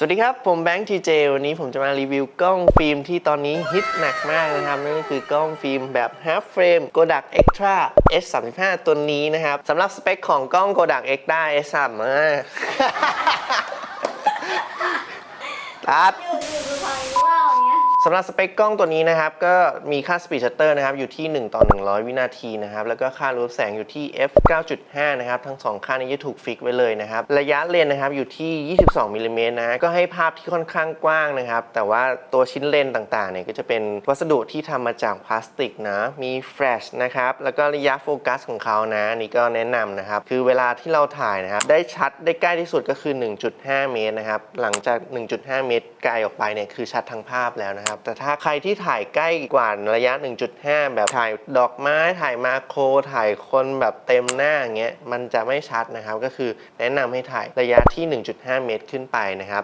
สวัสดีครับ ผมแบงค์ทีเจวันนี้ผมจะมารีวิวกล้องฟิล์มที่ตอนนี้ฮิตหนักมากนะครับ นั่นก็คือกล้องฟิล์มแบบ half frame Kodak Extra S35 ตัวนี้นะครับสำหรับสเปคของกล้อง Kodak Extra S3 ตัดอยู่อยู่ดู สำหรับสเปคกล้องตัวนี้นะครับ ก็มีค่า speed shutter นะครับ อยู่ที่ 1 ต่อ 100 วินาทีนะครับ แล้วก็ค่ารูปแสงอยู่ที่ f 9.5 นะครับ ทั้ง 2 ค่านี้จะถูกฟิกไว้เลยนะครับ ระยะเลนนะครับอยู่ที่ 22มิลลิเมตรนะ ก็ให้ภาพที่ค่อนข้างกว้างนะครับ แต่ว่าตัวชิ้นเลนต่างๆเนี่ยก็จะเป็นวัสดุที่ทำมาจากพลาสติกนะ มีแฟลชนะครับ แล้วก็ระยะโฟกัสของเขานะนนี่ก็แนะนำนะครับ คือเวลาที่เราถ่ายนะครับ ได้ชัดได้ใกล้ที่สุดก็คือ 1.5 เมตรนะครับ หลังจาก 1.5 เมตรไกลออกไปเนี่ยคือชัดทั้งภาพแล้วนะครับแต่ถ้าใครที่ถ่ายใกล้กว่าระยะ 1.5 แบบถ่ายดอกไม้ถ่ายมาโครถ่ายคนแบบเต็มหน้าอย่างเงี้ยมันจะไม่ชัดนะครับ ก็คือแนะนำให้ถ่ายระยะที่ 1.5 เมตรขึ้นไปนะครับ